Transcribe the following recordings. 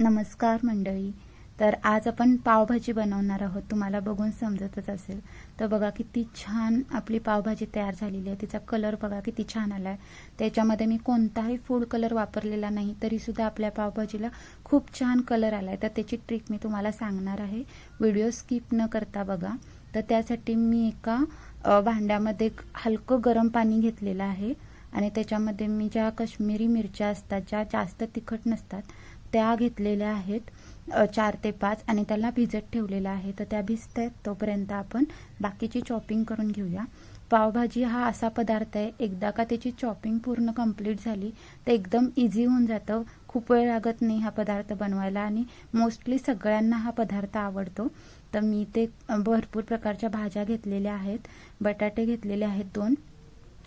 नमस्कार मंडळी. तर आज आपण पावभाजी बनवणार आहोत. तुम्हाला बघून समजतच असेल. तर बघा किती छान आपली पावभाजी तयार झालेली आहे. तिचा कलर बघा किती छान आला आहे त्याच्यामध्ये मी कोणताही फूड कलर वापरलेला नाही तरीसुद्धा आपल्या पावभाजीला खूप छान कलर आला आहे तर त्याची ट्रिक मी तुम्हाला सांगणार आहे. व्हिडिओ स्किप न करता बघा. तर त्यासाठी मी एका भांड्यामध्ये हलकं गरम पाणी घेतलेलं आहे. आणि त्याच्यामध्ये मी ज्या कश्मीरी मिरच्या असतात ज्या जास्त तिखट नसतात त्या घेतलेल्या आहेत चार ते पाच आणि त्याला भिजत ठेवलेलं आहे. तर त्या भिजत आहेत तोपर्यंत आपण बाकीची चॉपिंग करून घेऊया. पावभाजी हा असा पदार्थ आहे एकदा का त्याची चॉपिंग पूर्ण कंप्लीट झाली तर एकदम इझी होऊन जातं. खूप वेळ लागत नाही हा पदार्थ बनवायला आणि मोस्टली सगळ्यांना हा पदार्थ आवडतो. तर मी ते भरपूर प्रकारच्या भाज्या घेतलेल्या आहेत बटाटे घेतलेले आहेत दोन.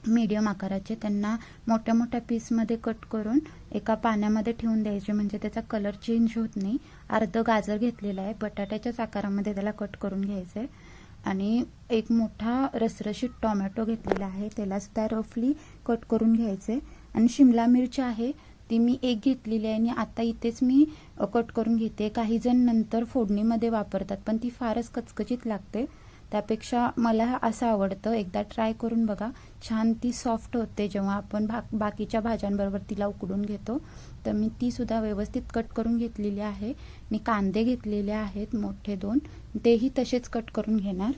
मीडियम आकाराचे त्यांना मोठ्या मोठ्या पीसमध्ये कट करून एका पाण्यामध्ये ठेवून द्यायचे. म्हणजे त्याचा कलर चेंज होत नाही. अर्ध गाजर घेतलेला आहे. बटाट्याच्याच आकारामध्ये त्याला कट करून घ्यायचं आहे आणि एक मोठा रसरशीत टोमॅटो घेतलेला आहे. त्याला सुद्धा रफली कट करून घ्यायचे आणि शिमला मिरची आहे. ती मी एक घेतलेली आहे आणि आता इथेच मी कट करून घेते. काही जण नंतर फोडणीमध्ये वापरतात पण ती फारच कचकचीत लागते. त्यापेक्षा मला असं आवडतं एकदा ट्राय करून बघा. छान ती सॉफ्ट होते जेव्हा आपण भा बाकीच्या भाज्यांबरोबर तिला उकडून घेतो. तर मी ती सुद्धा व्यवस्थित कट करून घेतलेली आहे. मी कांदे घेतलेले आहेत मोठे दोन. तेही तसेच कट करून घेणार.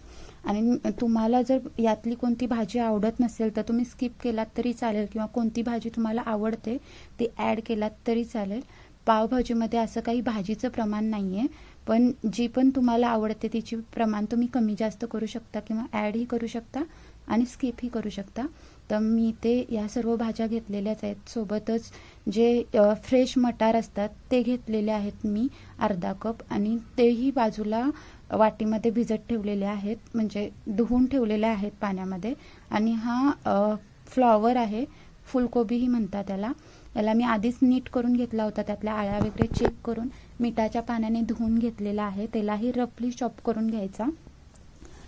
आणि तुम्हाला जर यातली कोणती भाजी आवडत नसेल तर तुम्ही स्किप केलात तरी चालेल किंवा कोणती भाजी तुम्हाला आवडते ती ॲड केलात तरी चालेल. पावभाजीमध्ये असं काही भाजीचं प्रमाण नाही आहे पण जी पण तुम्हाला आवडते तिची प्रमाण तुम्ही कमी जास्त करू शकता किंवा ॲडही करू शकता आणि स्किपही करू शकता. तर मी ते या सर्व भाज्या घेतलेल्याच आहेत. सोबतच जे फ्रेश मटार असतात ते घेतलेले आहेत मी अर्धा कप आणि तेही बाजूला वाटीमध्ये भिजत ठेवलेले आहेत. म्हणजे धुवून ठेवलेले आहेत पाण्यामध्ये. आणि हा फ्लॉवर आहे. फुलकोबीही म्हणतात त्याला. याला मी आधीच नीट करून घेतला होता. त्यातल्या आळ्या वगैरे चेक करून मिठाच्या पाण्याने धुवून घेतलेला आहे. त्यालाही रफली चॉप करून घ्यायचा.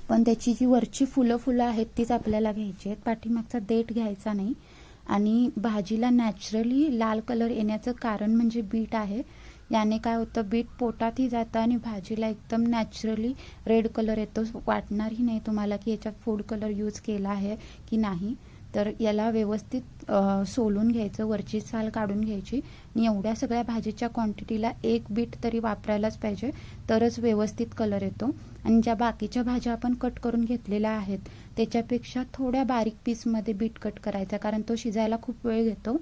पण त्याची जी वरची फुलं फुलं आहेत तीच आपल्याला घ्यायची आहेत. पाठीमागचा देठ घ्यायचा नाही. आणि भाजीला नॅचरली लाल कलर येण्याचं कारण म्हणजे बीट आहे. याने काय होतं बीट पोटातही जातं आणि भाजीला एकदम नॅचरली रेड कलर येतो. वाटणारही नाही तुम्हाला की याच्यात फूड कलर यूज केला आहे की नाही. तर याला व्यवस्थित सोलून घ्यायचं वरची साल काढून घ्यायची. आणि एवढ्या सगळ्या भाजीच्या क्वांटिटीला एक बीट तरी वापरायलाच पाहिजे. तरच व्यवस्थित कलर येतो. आणि ज्या बाकीच्या भाज्या आपण कट करून घेतलेल्या आहेत त्याच्यापेक्षा थोड्या बारीक पीसमध्ये बीट कट करायचा कारण तो शिजायला खूप वेळ घेतो.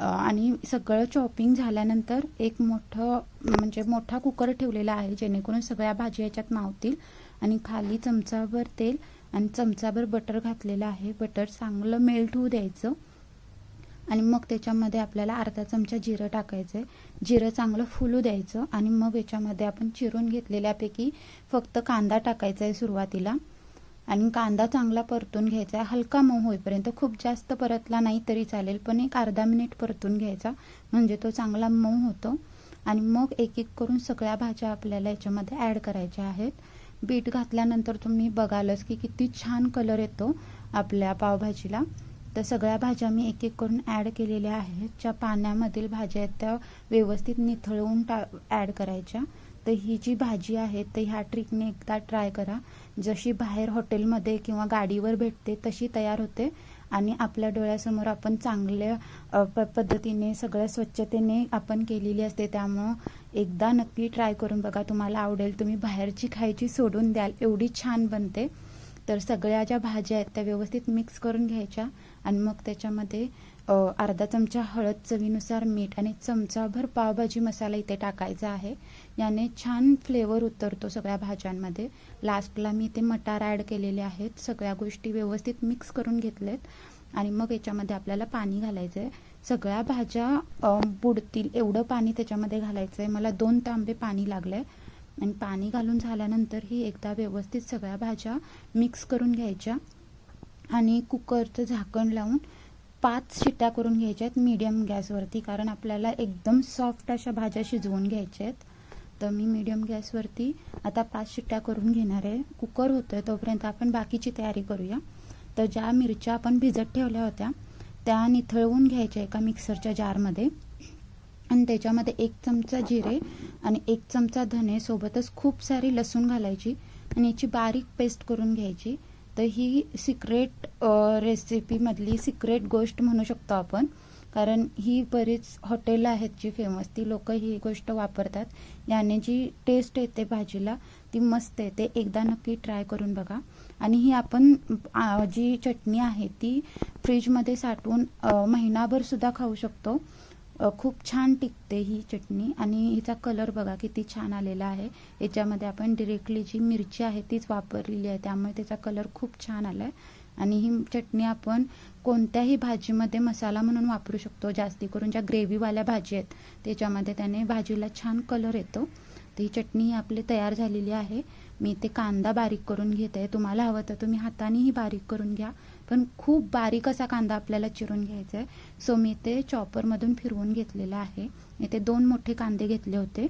आणि सगळं चॉपिंग झाल्यानंतर एक मोठं म्हणजे मोठा कुकर ठेवलेला आहे जेणेकरून सगळ्या भाज्या याच्यात मावतील. आणि खाली चमचाभर तेल आणि चमचाभर बटर घातलेलं आहे. बटर चांगलं मेल्ट होऊ द्यायचं. आणि मग त्याच्यामध्ये आपल्याला अर्धा चमचा जिरं टाकायचं आहे जिरं चांगलं फुलू द्यायचं. आणि मग याच्यामध्ये आपण चिरून घेतलेल्यापैकी फक्त कांदा टाकायचा आहे सुरुवातीला. आणि कांदा चांगला परतून घ्यायचा आहे हलका मऊ होईपर्यंत. खूप जास्त परतला नाही तरी चालेल. पण एक अर्धा मिनिट परतून घ्यायचा. म्हणजे तो चांगला मऊ होतो. आणि मग एक एक करून सगळ्या भाज्या आपल्याला याच्यामध्ये ॲड करायच्या आहेत. बीट घातल्यानंतर तुम्ही बघालच की किती छान कलर येतो आपल्या पावभाजीला. तर सगळ्या भाज्या मी एक एक करून ॲड केलेल्या आहेत. ज्या पाण्यामधील भाज्या आहेत त्या व्यवस्थित निथळवून टा ॲड करायच्या. तर ही जी भाजी आहे तर ह्या ट्रिकने एकदा ट्राय करा. जशी बाहेर हॉटेलमध्ये किंवा गाडीवर भेटते तशी तयार होते. आणि आपल्या डोळ्यासमोर आपण चांगल्या प पद्धतीने सगळ्या स्वच्छतेने आपण केलेली असते. त्यामुळं एकदा नक्की ट्राय करून बघा तुम्हाला आवडेल. तुम्ही बाहेरची खायची सोडून द्याल. एवढी छान बनते. तर सगळ्या ज्या भाज्या आहेत त्या व्यवस्थित मिक्स करून घ्यायच्या. आणि मग त्याच्यामध्ये अर्धा चमचा हळद चवीनुसार मीठ आणि चमचाभर पावभाजी मसाला इथे टाकायचा आहे. याने छान फ्लेवर उतरतो सगळ्या भाज्यांमध्ये. लास्टला मी ते मटार ॲड केलेले आहेत. सगळ्या गोष्टी व्यवस्थित मिक्स करून घेतलेत. आणि मग याच्यामध्ये आपल्याला पाणी घालायचं आहे सगळ्या भाज्या बुडतील एवढं पाणी त्याच्यामध्ये घालायचं आहे मला दोन तांबे पाणी लागलं आहे आणि पाणी घालून झाल्यानंतर ही एकदा व्यवस्थित सगळ्या भाज्या मिक्स करून घ्यायच्या. आणि कुकरचं झाकण लावून पाच शिट्ट्या करून घ्यायच्या आहेत मीडियम गॅसवरती कारण आपल्याला एकदम सॉफ्ट अशा भाज्या शिजवून घ्यायच्या आहेत तर मी मीडियम गॅसवरती आता पाच शिट्ट्या करून घेणार आहे. कुकर होतं तोपर्यंत आपण बाकीची तयारी करूया. तर ज्या मिरच्या आपण भिजत ठेवल्या होत्या त्या निथळवून घ्यायच्या एका मिक्सरच्या जारमध्ये. आणि त्याच्यामध्ये एक चमचा जिरे आणि एक चमचा धने सोबतच खूप सारी लसूण घालायची आणि याची बारीक पेस्ट करून घ्यायची. तर ही सिक्रेट रेसिपीमधली सिक्रेट गोष्ट म्हणू शकतो आपण. कारण ही बरीच हॉटेल आहेत जी फेमस ती लोक ही गोष्ट वापरतात. याने जी टेस्ट येते भाजीला ती मस्त येते. एकदा नक्की ट्राय करून बघा. आणि ही आपण जी चटणी आहे ती फ्रीजमध्ये साठवून महिनाभरसुद्धा महिनाभर सुद्धा खाऊ शकतो. खूप छान टिकते ही चटणी आणि हिचा कलर बघा किती छान आलेला आहे. याच्यामध्ये आपण डिरेक्टली जी मिरची आहे तीच वापरलेली आहे त्यामुळे त्याचा कलर खूप छान आला आहे आणि ही चटणी आपण कोणत्याही भाजीमध्ये मसाला म्हणून वापरू शकतो जास्ती करून ज्या ग्रेव्हीवाल्या भाजी आहेत त्याच्यामध्ये त्याने भाजीला छान कलर येतो. तर ही चटणी आपली तयार झालेली आहे. मी ते कांदा बारीक करून घेते. तुम्हाला हवं तर तुम्ही हातानेही बारीक करून घ्या. पण खूप बारीक असा कांदा आपल्याला चिरून घ्यायचा आहे सो मी ते चॉपरमधून फिरवून घेतलेला आहे. मी ते दोन मोठे कांदे घेतले होते.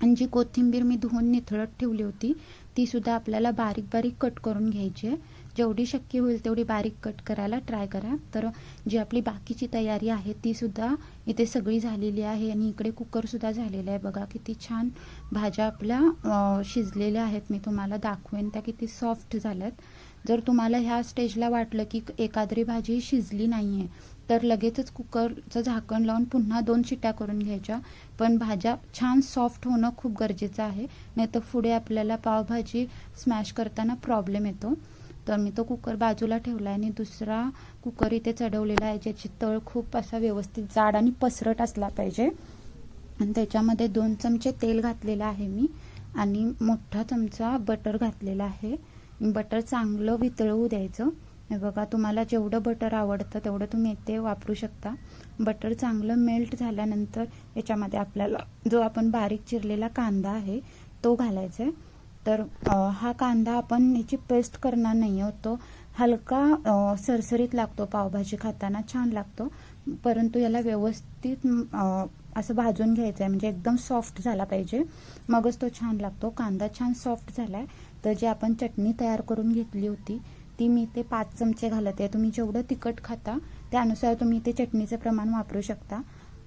आणि जी कोथिंबीर मी धुवून निथळत ठेवली होती ती सुद्धा आपल्याला बारीक बारीक कट करून घ्यायची आहे. जेवढी शक्य होईल तेवढी बारीक कट करायला ट्राय करा. तर जी आपली बाकीची तयारी आहे ती सुद्धा इथे सगळी झालेली आहे आणि इकडे कुकर सुद्धा झालेला आहे. बघा किती छान भाज्या आपल्या शिजलेल्या आहेत. मी तुम्हाला दाखवेन त्या किती सॉफ्ट झाल्यात. जर तुम्हाला ह्या स्टेजला वाटलं की एखादी भाजी शिजली नाही आहे तर लगेचच कुकरचं झाकण लावून पुन्हा दोन शिट्या करून घ्यायच्या. पण भाज्या छान सॉफ्ट होणं खूप गरजेचं आहे. नाही तर पुढे आपल्याला पावभाजी स्मॅश करताना प्रॉब्लेम येतो. तर मी तो कुकर बाजूला ठेवला आहे आणि दुसरा कुकर इथे चढवलेला आहे ज्याची तळ खूप असा व्यवस्थित जाड आणि पसरट असला पाहिजे. आणि त्याच्यामध्ये दोन चमचे तेल घातलेलं आहे मी आणि मोठा चमचा बटर घातलेला आहे. बटर चांगलं वितळवू द्यायचं. हे बघा तुम्हाला जेवढं बटर आवडतं तेवढं तुम्ही ते वापरू शकता. बटर चांगलं मेल्ट झाल्यानंतर याच्यामध्ये आपल्याला जो आपण बारीक चिरलेला कांदा आहे तो घालायचा आहे. तर हा कांदा आपण याची पेस्ट करणार नाही आहोत. तो हलका सरसरीत लागतो. पावभाजी खाताना छान लागतो. परंतु याला व्यवस्थित असं भाजून घ्यायचं आहे म्हणजे एकदम सॉफ्ट झाला पाहिजे. मगच तो छान लागतो. कांदा छान सॉफ्ट झाला आहे तर जी आपण चटणी तयार करून घेतली होती ती मी ते पाच चमचे घालत. आहे तुम्ही जेवढं तिखट खाता त्यानुसार तुम्ही ते चटणीचं प्रमाण वापरू शकता.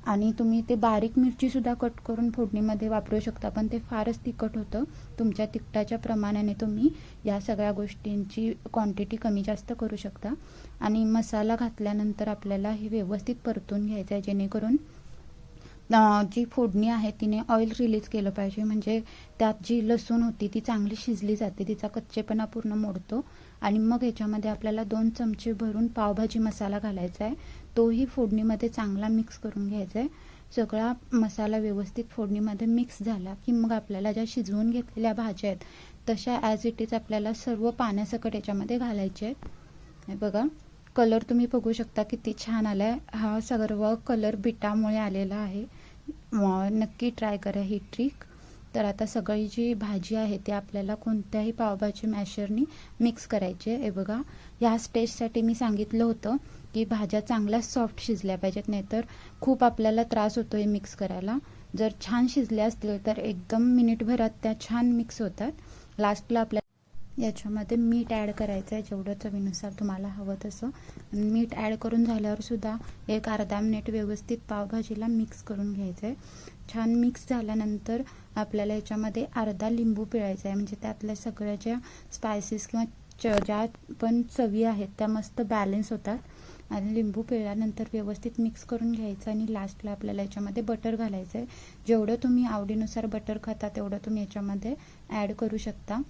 आणि तुम्ही ते बारीक मिरची सुद्धा कट करून फोडणीमध्ये वापरू शकता पण ते फारच तिखट होतं. तुमच्या तिखटाच्या प्रमाणाने तुम्ही या सगळ्या गोष्टींची क्वांटिटी कमी जास्त करू शकता. आणि मसाला घातल्यानंतर आपल्याला हे व्यवस्थित परतून घ्यायचं आहे जेणेकरून जी फोडणी आहे तिने ऑइल रिलीज केलं पाहिजे. म्हणजे त्यात जी लसूण होती ती चांगली शिजली जाते तिचा कच्चेपणा पूर्ण मोडतो. आणि मग याच्यामध्ये आपल्याला दोन चमचे भरून पावभाजी मसाला घालायचा आहे. तोही फोडणीमध्ये चांगला मिक्स करून घ्यायचा आहे सगळा मसाला व्यवस्थित फोडणीमध्ये मिक्स झाला की मग आपल्याला ज्या शिजवून घेतलेल्या भाज्या आहेत तशा ॲज इट इज आपल्याला सर्व पाण्यासकट याच्यामध्ये घालायचे आहेत हे बघा कलर तुम्ही बघू शकता किती छान आला आहे हा सर्व कलर बिटामुळे आलेला आहे. नक्की ट्राय करा ही ट्रिक तर आता सगळी जी भाजी आहे ती आपल्याला कोणत्याही पावभाजी मॅशरनी मिक्स करायची आहे. हे बघा ह्या स्टेजसाठी मी सांगितलं होतं की भाज्या चांगल्या सॉफ्ट शिजल्या पाहिजेत नाहीतर खूप आपल्याला त्रास होतो हे मिक्स करायला. जर छान शिजल्या असतील तर एकदम मिनिटभरात त्या छान मिक्स होतात. लास्टला आपल्या याच्यामध्ये मीठ ॲड करायचं आहे जेवढं चवीनुसार तुम्हाला हवं तसं. मीठ ॲड करून झाल्यावरसुद्धा एक अर्धा मिनिट व्यवस्थित पावभाजीला मिक्स करून घ्यायचं आहे छान मिक्स झाल्यानंतर आपल्याला याच्यामध्ये अर्धा लिंबू पिळायचा आहे म्हणजे त्यातल्या सगळ्या ज्या स्पायसेस किंवा च ज्या पण चवी आहेत त्या मस्त बॅलन्स होतात. आणि लिंबू पिळल्यानंतर व्यवस्थित मिक्स करून घ्यायचं आणि लास्टला आपल्याला याच्यामध्ये बटर घालायचं आहे जेवढं तुम्ही आवडीनुसार बटर खाता तेवढं तुम्ही याच्यामध्ये ॲड करू शकता.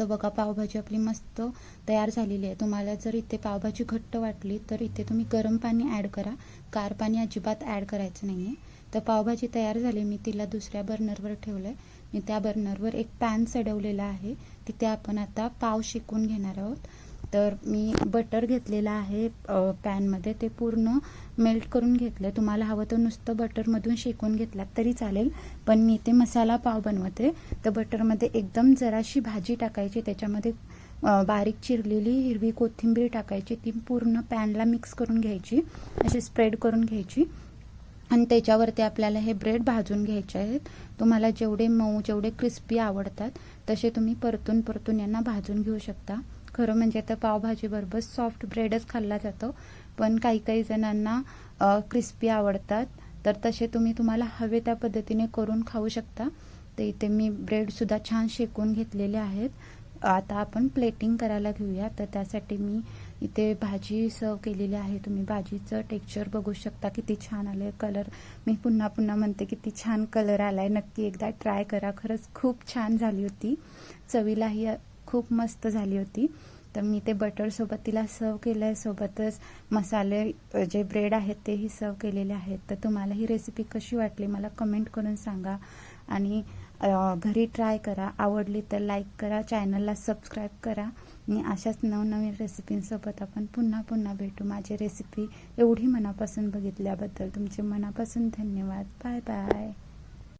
तर बघा पावभाजी आपली मस्त तयार झालेली आहे. तुम्हाला जर इथे पावभाजी घट्ट वाटली तर इथे तुम्ही गरम पाणी ॲड करा. कार पाणी अजिबात ॲड करायचं नाही आहे तर पावभाजी तयार झाली मी तिला दुसऱ्या बर्नरवर ठेवलं आहे मी त्या बर्नरवर एक पॅन चढवलेला आहे तिथे आपण आता पाव शेकून घेणार आहोत. तर मी बटर घेतलेलं आहे पॅनमध्ये ते पूर्ण मेल्ट करून घेतलं. तुम्हाला हवं तर नुसतं बटरमधून शेकून घेतलात तरी चालेल पण मी ते मसाला पाव बनवते. तर बटरमध्ये एकदम जराशी भाजी टाकायची त्याच्यामध्ये बारीक चिरलेली हिरवी कोथिंबीर टाकायची ती पूर्ण पॅनला मिक्स करून घ्यायची अशी स्प्रेड करून घ्यायची. आणि त्याच्यावरती आपल्याला हे ब्रेड भाजून घ्यायचे आहेत. तुम्हाला जेवढे मऊ जेवढे क्रिस्पी आवडतात तसे तुम्ही परतून परतून यांना भाजून घेऊ शकता. खरं म्हणजे तर पावभाजीबरोबर सॉफ्ट ब्रेडच खाल्ला जातो. पण काही काही जणांना क्रिस्पी आवडतात. तर तसे तुम्ही तुम्हाला हवे त्या पद्धतीने करून खाऊ शकता. तर इथे मी ब्रेडसुद्धा छान शेकून घेतलेले आहेत. आता आपण प्लेटिंग करायला घेऊया. तर त्यासाठी मी इथे भाजी सर्व केलेली आहे. तुम्ही भाजीचं टेक्स्चर बघू शकता. किती छान आलं आहे कलर मी पुन्हा पुन्हा म्हणते किती छान कलर आला आहे नक्की एकदा ट्राय करा. खरंच खूप छान झाली होती. चवीलाही खूप मस्त झाली होती. तर मी ते बटरसोबत तिला सर्व केलं आहे सोबतच मसाले जे ब्रेड आहेत तेही सर्व केलेले आहेत. तर तुम्हाला ही रेसिपी कशी वाटली मला कमेंट करून सांगा. आणि घरी ट्राय करा. आवडली तर लाईक करा. चॅनलला सबस्क्राईब करा. आणि अशाच नवनवीन रेसिपींसोबत आपण पुन्हा पुन्हा भेटू. माझी रेसिपी एवढी मनापासून बघितल्याबद्दल तुमचे मनापासून धन्यवाद. Bye bye